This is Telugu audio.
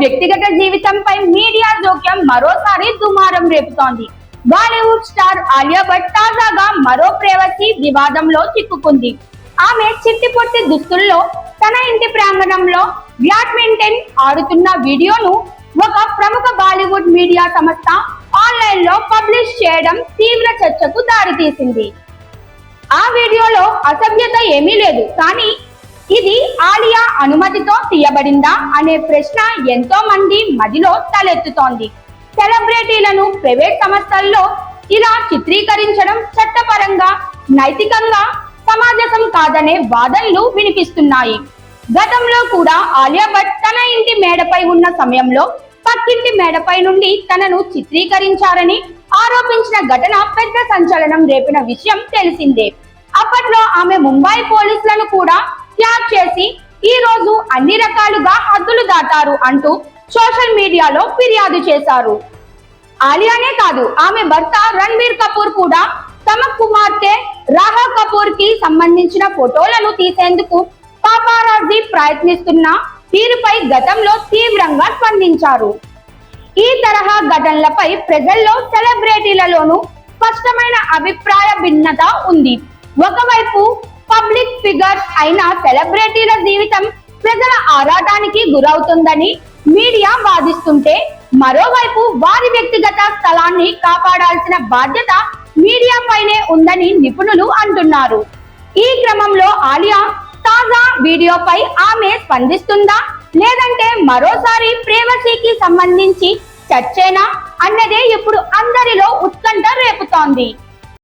వ్యక్తిగత జీవితంపై మీడియా జోక్యం మరోసారి దుమారం రేపుతోంది. బాలీవుడ్ స్టార్ ఆలియా భట్ తాజాగా మరో ప్రేవసి వివాదంలో చిక్కుకుంది. ఆమె చిట్టి పొట్టి దుస్తుల్లో తన ఇంటి ప్రాంగణంలో బ్యాడ్మింటన్ ఆడుతున్న వీడియోను ఒక ప్రముఖ బాలీవుడ్ మీడియా సంస్థ ఆన్లైన్లో పబ్లిష్ చేయడం తీవ్ర చర్చకు దారితీసింది. ఆ వీడియోలో అసభ్యత ఏమీ లేదు కానీ ఇది అనుమతితో తీయబడిందా అనే ప్రశ్న ఎంతో మంది మదిలో తలెత్తుతోంది. సెలబ్రిటీలను ప్రైవేట్ సంస్థల్లో ఇలా చిత్రీకరించడం చట్టపరంగా నైతికంగా సమాజసం కాదనే వాదనలు వినిపిస్తున్నాయి. గతంలో కూడా ఆలియా భట్ తన ఇంటి మేడపై ఉన్న సమయంలో పక్కింటి మేడపై నుండి తనను చిత్రీకరించారని ఆరోపించిన ఘటన పెద్ద సంచలనం రేపిన విషయం తెలిసిందే. అప్పట్లో ఆమె ముంబై పోలీసులను కూడా ట్యాగ్ చేసి ఈ రోజు అన్ని రకాలుగా హద్దులు దాటారు అంటూ సోషల్ మీడియాలో ఫిర్యాదు చేశారు. ఆలియానే కాదు ఆమె భర్త రణ్బీర్ కపూర్ కూడా తమ కుమార్తె రాహా కపూర్కి సంబంధించిన ఫోటోలను తీసేందుకు పాపారాజీ ప్రయత్నిస్తున్న తీరుపై గతంలో తీవ్రంగా స్పందించారు. ఈ తరహా ఘటనలపై ప్రజల్లో సెలబ్రిటీలలోనూ స్పష్టమైన అభిప్రాయ భిన్నత ఉంది. ఒకవైపు పబ్లిక్ ఫిగర్స్ అయిన సెలబ్రిటీల జీవితం ప్రజల ఆరాటానికి గురవుతుందని మీడియా వాదిస్తుంటే మరోవైపు వారి వ్యక్తిగత స్థలాన్ని కాపాడాల్సిన బాధ్యత మీడియా పైనే ఉందని నిపుణులు అంటున్నారు. ఈ క్రమంలో ఆలియా తాజా వీడియోపై ఆమె స్పందిస్తుందా? లేదంటే మరోసారి ప్రేమసీకి సంబంధించి చర్చేనా అన్నదే ఇప్పుడు అందరిలో ఉత్కంఠ రేపుతోంది.